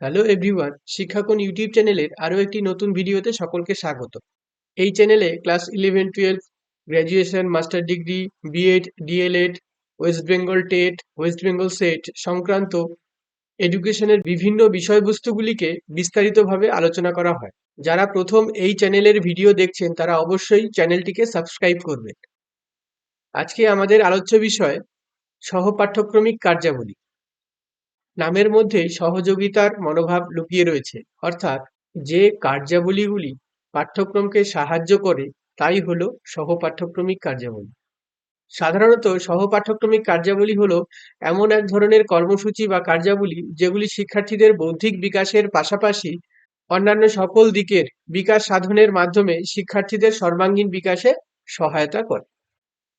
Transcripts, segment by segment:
Hello everyone শিক্ষাকোণ YouTube চ্যানেলের আরও একটি নতুন ভিডিওতে সকলকে স্বাগত। এই চ্যানেলে class eleven twelve graduation master degree B Ed D El Ed West Bengal TET West Bengal SET সংক্রান্ত এডুকেশনের বিভিন্ন বিষয়বস্তুগুলিকে বিস্তারিতভাবে আলোচনা করা হয়। যারা প্রথম এই চ্যানেলের ভিডিও দেখছেন, তারা অবশ্যই চ্যানেলটিকে সাবস্ক্রাইব করবেন। আজকে আমাদের আলোচ্য বিষয় সহপাঠ্যক্রমিক কার্যাবলী। নামের মধ্যে সহযোগিতার মনোভাব লুকিয়ে রয়েছে। অর্থাৎ যে কার্যাবলীগুলি পাঠ্যক্রমকে সাহায্য করে, তাই হলো সহপাঠ্যক্রমিক কার্যাবলী। সাধারণত সহপাঠ্যক্রমিক কার্যাবলী হলো এমন এক ধরনের কর্মসূচি বা কার্যাবলী যেগুলি শিক্ষার্থীদের বৌদ্ধিক বিকাশের পাশাপাশি অন্যান্য সকল দিকের বিকাশ সাধনের মাধ্যমে শিক্ষার্থীদের সর্বাঙ্গীন বিকাশে সহায়তা করে।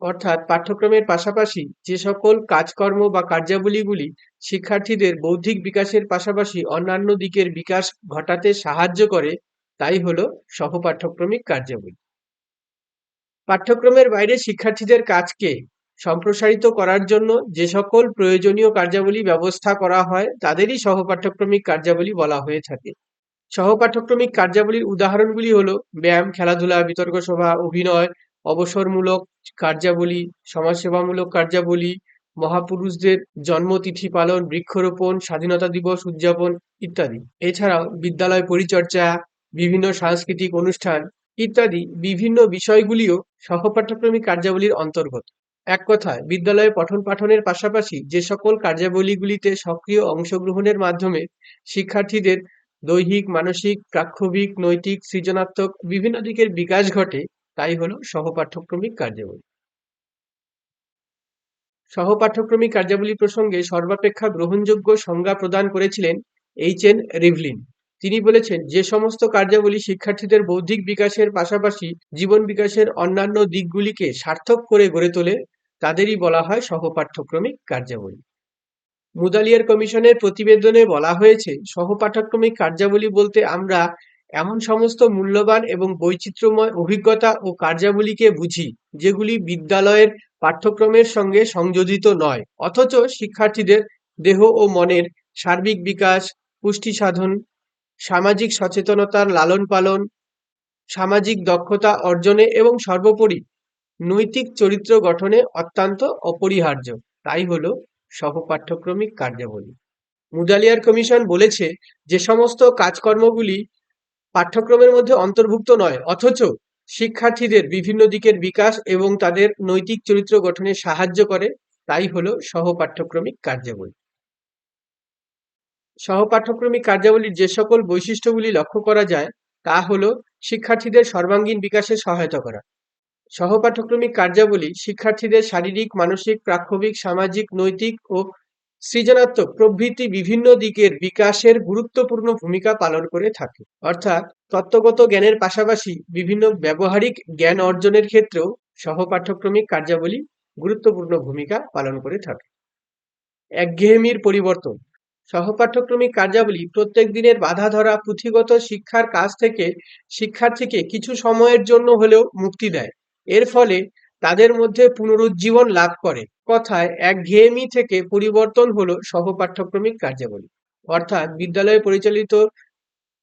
অর্থাৎ পাঠ্যক্রমের পাশাপাশি যে সকল কাজকর্ম বা কার্যাবলীগুলি শিক্ষার্থীদের বৌদ্ধিক বিকাশের পাশাপাশি অন্যান্য দিকের বিকাশ ঘটাতে সাহায্য করে, তাই হল সহপাঠ্যক্রমিক কার্যাবলী। পাঠ্যক্রমের বাইরে শিক্ষার্থীদের কাজকে সম্প্রসারিত করার জন্য যে সকল প্রয়োজনীয় কার্যাবলী ব্যবস্থা করা হয়, তাদেরই সহপাঠ্যক্রমিক কার্যাবলী বলা হয়ে থাকে। সহপাঠ্যক্রমিক কার্যাবলীর উদাহরণগুলি হলো ব্যায়াম, খেলাধুলা, বিতর্ক সভা, অভিনয় অবসরমূলক কার্যাবলী, সমাজসেবামূলক কার্যাবলী, মহাপুরুষদের জন্মতিথি পালন, বৃক্ষরোপণ, স্বাধীনতা দিবস উদযাপন ইত্যাদি। এছাড়াও বিদ্যালয় পরিচর্যা, বিভিন্ন সাংস্কৃতিক অনুষ্ঠান ইত্যাদি বিভিন্ন বিষয়গুলিও সহপাঠ্যক্রমিক কার্যাবলীর অন্তর্গত। এক কথায়, বিদ্যালয়ে পঠন পাঠনের পাশাপাশি যে সকল কার্যাবলীগুলিতে সক্রিয় অংশগ্রহণের মাধ্যমে শিক্ষার্থীদের দৈহিক, মানসিক প্রাক্ষবিক নৈতিক, সৃজনাত্মক বিভিন্ন দিকের বিকাশ ঘটে তাই হলো সহপাঠ্যক্রমিক কার্যাবলী। সহপাঠ্যক্রমিক কার্যাবলী প্রসঙ্গে সর্বাপেক্ষা গ্রহণযোগ্য সংজ্ঞা প্রদান করেছিলেন এইচ এন রিভলিন। তিনি বলেছেন, যে সমস্ত কার্যাবলী শিক্ষার্থীদের বৌদ্ধিক বিকাশের পাশাপাশি জীবন বিকাশের অন্যান্য দিকগুলিকে সার্থক করে গড়ে তোলে, তাদেরই বলা হয় সহপাঠ্যক্রমিক কার্যাবলী। মুদালিয়ার কমিশনের প্রতিবেদনে বলা হয়েছে, সহপাঠ্যক্রমিক কার্যাবলী বলতে আমরা এমন সমস্ত মূল্যবান এবং বৈচিত্র্যময় অভিজ্ঞতা ও কার্যাবলীকে বুঝি, যেগুলি বিদ্যালয়ের পাঠ্যক্রমের সঙ্গে সংযোজিত নয়। অথচ শিক্ষার্থীদের দেহ ও মনের সার্বিক বিকাশ, পুষ্টি সাধন, সামাজিক সচেতনতার লালন পালন, সামাজিক দক্ষতা অর্জনে এবং সর্বোপরি নৈতিক চরিত্র গঠনে অত্যন্ত অপরিহার্য। তাই হল সহপাঠ্যক্রমিক কার্যাবলী। মুদালিয়ার কমিশন বলেছে, যে সমস্ত কাজকর্মগুলি পাঠ্যক্রমের মধ্যে অন্তর্ভুক্ত নয়, অথচ শিক্ষার্থীদের বিভিন্ন দিকের বিকাশ এবং তাদের নৈতিক চরিত্র গঠনে সাহায্য করে। তাই হলো সহপাঠ্যক্রমিক কার্যাবলী। সহপাঠ্যক্রমিক কার্যাবলীর যে সকল বৈশিষ্ট্যগুলি লক্ষ্য করা যায়, তা হলো শিক্ষার্থীদের সর্বাঙ্গীন বিকাশে সহায়তা করা। সহপাঠ্যক্রমিক কার্যাবলী শিক্ষার্থীদের শারীরিক, মানসিক প্রাক্ষবিক সামাজিক, নৈতিক ও সৃজনাত্মক প্রভৃতি বিভিন্ন দিকের বিকাশের গুরুত্বপূর্ণ ভূমিকা পালন করে থাকে। অর্থাৎ তত্ত্বগত জ্ঞানের পাশাপাশি বিভিন্ন ব্যবহারিক জ্ঞান অর্জনের ক্ষেত্রেও সহপাঠ্যক্রমিক কার্যাবলী গুরুত্বপূর্ণ ভূমিকা পালন করে থাকে। একঘেয়েমির পরিবর্তন। সহপাঠ্যক্রমিক কার্যাবলী প্রত্যেক দিনের বাধা ধরা পুঁথিগত শিক্ষার কাজ থেকে শিক্ষার্থীকে কিছু সময়ের জন্য হলেও মুক্তি দেয়। এর ফলে তাদের মধ্যে পুনরুজ্জীবন লাভ করে। কথায় একঘেয়েমি থেকে পরিবর্তন হলো সহপাঠ্যক্রমিক কার্যাবলী। অর্থাৎ বিদ্যালয়ে পরিচালিত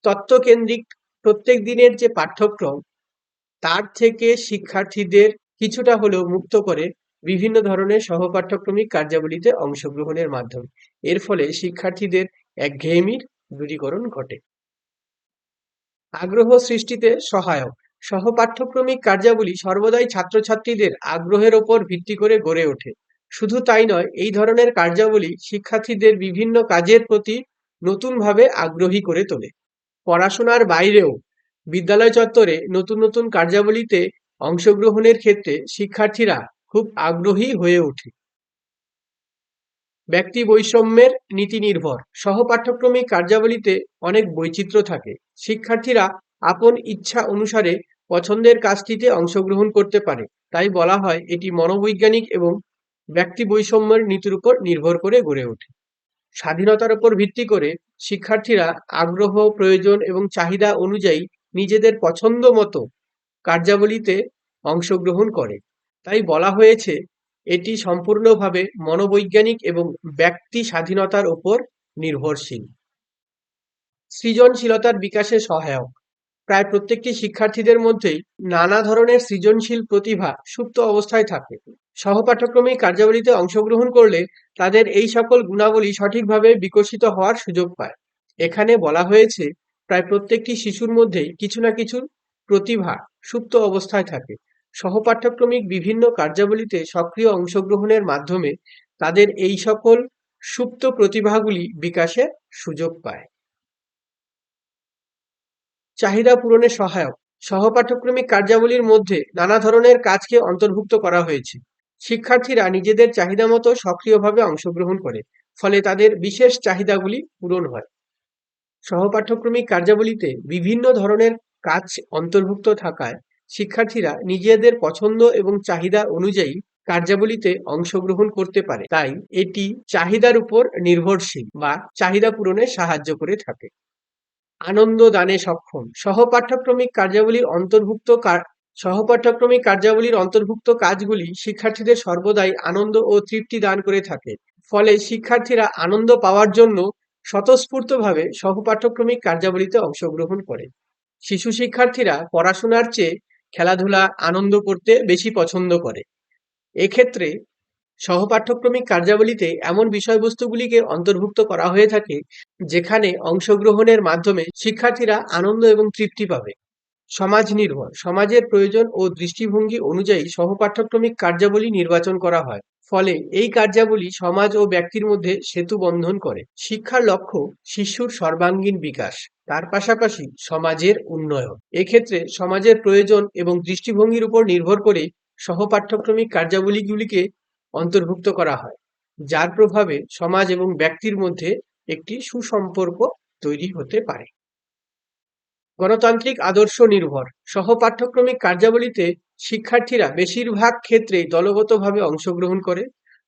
তত্ত্বকেন্দ্রিক প্রত্যেক দিনের যে পাঠ্যক্রম, তার থেকে শিক্ষার্থীদের কিছুটা হলেও মুক্ত করে বিভিন্ন ধরনের সহপাঠ্যক্রমিক কার্যাবলীতে অংশগ্রহণের মাধ্যমে। এর ফলে শিক্ষার্থীদের এক একঘেয়েমির দূরীকরণ ঘটে। আগ্রহ সৃষ্টিতে সহায়ক। সহপাঠ্যক্রমিক কার্যাবলী সর্বদাই ছাত্রছাত্রীদের আগ্রহের ওপর ভিত্তি করে গড়ে ওঠে। শুধু তাই নয়, এই ধরনের কার্যাবলী শিক্ষার্থীদের বিভিন্ন কাজের প্রতি নতুনভাবে আগ্রহী করে তোলে। পড়াশোনার বাইরেও বিদ্যালয় চত্বরে নতুন নতুন কার্যাবলীতে অংশগ্রহণের ক্ষেত্রে শিক্ষার্থীরা খুব আগ্রহী হয়ে ওঠে। ব্যক্তি বৈষম্যের নীতি নির্ভর। সহপাঠ্যক্রমিক কার্যাবলীতে অনেক বৈচিত্র্য থাকে। শিক্ষার্থীরা আপন ইচ্ছা অনুসারে পছন্দের কাজটিতে অংশগ্রহণ করতে পারে। তাই বলা হয়, এটি মনোবৈজ্ঞানিক এবং ব্যক্তি বৈষম্যের নীতির উপর নির্ভর করে গড়ে ওঠে। স্বাধীনতার উপর ভিত্তি করে শিক্ষার্থীরা আগ্রহ, প্রয়োজন এবং চাহিদা অনুযায়ী নিজেদের পছন্দ মতো কার্যাবলীতে অংশগ্রহণ করে। তাই বলা হয়েছে, এটি সম্পূর্ণভাবে মনোবৈজ্ঞানিক এবং ব্যক্তি স্বাধীনতার উপর নির্ভরশীল। সৃজনশীলতার বিকাশে সহায়ক। প্রায় প্রত্যেকটি শিক্ষার্থীদের মধ্যেই নানা ধরনের সৃজনশীল প্রতিভা সুপ্ত অবস্থায় থাকে। সহপাঠক্রমিক কার্যাবলীতে অংশগ্রহণ করলে তাদের এই সকল গুণাবলী সঠিকভাবে বিকশিত হওয়ার সুযোগ পায়। এখানে বলা হয়েছে, প্রায় প্রত্যেকটি শিশুর মধ্যেই কিছু না কিছু প্রতিভা সুপ্ত অবস্থায় থাকে। সহপাঠ্যক্রমিক বিভিন্ন কার্যাবলীতে সক্রিয় অংশগ্রহণের মাধ্যমে তাদের এই সকল সুপ্ত প্রতিভাগুলি বিকাশের সুযোগ পায়। চাহিদা পূরণে সহায়ক। সহপাঠ্যক্রমিক কার্যাবলীর মধ্যে নানা ধরনের কাজকে অন্তর্ভুক্ত করা হয়েছে। শিক্ষার্থীরা নিজেদের চাহিদা মতো সক্রিয়ভাবে অংশগ্রহণ করে, ফলে তাদের বিশেষ চাহিদাগুলি পূরণ হয়। সহপাঠ্যক্রমিক কার্যাবলীতে বিভিন্ন ধরনের কাজ অন্তর্ভুক্ত থাকায় শিক্ষার্থীরা নিজেদের পছন্দ এবং চাহিদা অনুযায়ী কার্যাবলীতে অংশগ্রহণ করতে পারে। তাই এটি চাহিদার উপর নির্ভরশীল বা চাহিদা পূরণে সাহায্য করে থাকে। আনন্দ দানে সক্ষম। সহপাঠ্যক্রমিক কার্যাবলীর অন্তর্ভুক্ত সহপাঠ্যক্রমিক কার্যাবলীর অন্তর্ভুক্ত কাজগুলি শিক্ষার্থীদের সর্বদাই আনন্দ ও তৃপ্তি দান করে থাকে। ফলে শিক্ষার্থীরা আনন্দ পাওয়ার জন্য স্বতঃস্ফূর্তভাবে সহপাঠ্যক্রমিক কার্যাবলীতে অংশগ্রহণ করে। শিশু শিক্ষার্থীরা পড়াশোনার চেয়ে খেলাধুলা, আনন্দ করতে বেশি পছন্দ করে। এক্ষেত্রে সহপাঠ্যক্রমিক কার্যাবলীতে এমন বিষয়বস্তুগুলিকে অন্তর্ভুক্ত করা হয়ে থাকে, যেখানে অংশগ্রহণের মাধ্যমে শিক্ষার্থীরা আনন্দ এবং তৃপ্তি পাবে। সমাজ নির্ভর। সমাজের প্রয়োজন ও দৃষ্টিভঙ্গি অনুযায়ী সহপাঠ্যক্রমিক কার্যাবলী নির্বাচন করা হয়। ফলে এই কার্যাবলী সমাজ ও ব্যক্তির মধ্যে সেতু বন্ধন করে। শিক্ষার লক্ষ্য শিশুর সর্বাঙ্গীন বিকাশ। তার পাশাপাশি সমাজের উন্নয়ন। এক্ষেত্রে সমাজের প্রয়োজন এবং দৃষ্টিভঙ্গির উপর নির্ভর করে সহপাঠ্যক্রমিক কার্যাবলীগুলিকে অন্তর্ভুক্ত করা হয়, যার প্রভাবে সমাজ এবং ব্যক্তির মধ্যে একটি সুসম্পর্ক তৈরি হতে পারে। গণতান্ত্রিক আদর্শ নির্ভর। সহপাঠ্যক্রমিক কার্যাবলীতে শিক্ষার্থীরা বেশিরভাগ ক্ষেত্রেই দলগতভাবে অংশগ্রহণ করে।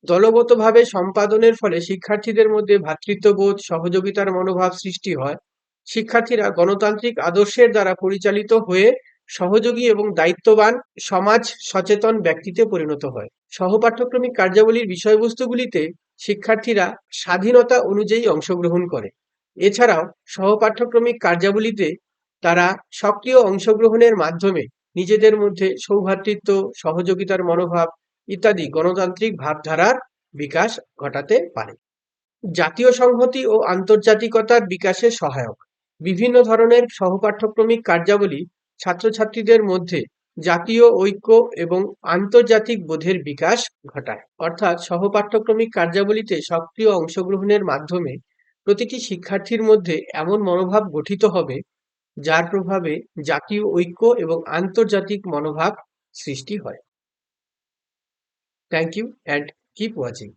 দলগতভাবে সম্পাদনের ফলে শিক্ষার্থীদের মধ্যে ভ্রাতৃত্ববোধ সহযোগিতার মনোভাব সৃষ্টি হয়। শিক্ষার্থীরা গণতান্ত্রিক আদর্শের দ্বারা পরিচালিত হয়ে সহযোগী এবং দায়িত্ববান সমাজ সচেতন ব্যক্তিতে পরিণত হয়। সহপাঠ্যক্রমিক কার্যাবলীর বিষয়বস্তুগুলিতে শিক্ষার্থীরা স্বাধীনতা অনুযায়ী অংশগ্রহণ করে। এছাড়াও সহপাঠ্যক্রমিক কার্যাবলীতে তারা সক্রিয় অংশগ্রহণের মাধ্যমে নিজেদের মধ্যে সৌভ্রাতৃত্ব সহযোগিতার মনোভাব ইত্যাদি গণতান্ত্রিক ভাবধারার বিকাশ ঘটাতে পারে। জাতীয় সংহতি ও আন্তর্জাতিকতার বিকাশে সহায়ক। বিভিন্ন ধরনের সহপাঠ্যক্রমিক কার্যাবলী ছাত্রছাত্রীদের মধ্যে জাতীয় ঐক্য এবং আন্তর্জাতিক বোধের বিকাশ ঘটায়। অর্থাৎ সহপাঠ্যক্রমিক কার্যাবলীতে সক্রিয় অংশগ্রহণের মাধ্যমে প্রতিটি শিক্ষার্থীর মধ্যে এমন মনোভাব গঠিত হবে, যার প্রভাবে জাতীয় ঐক্য এবং আন্তর্জাতিক মনোভাব সৃষ্টি হয়। Thank you and keep watching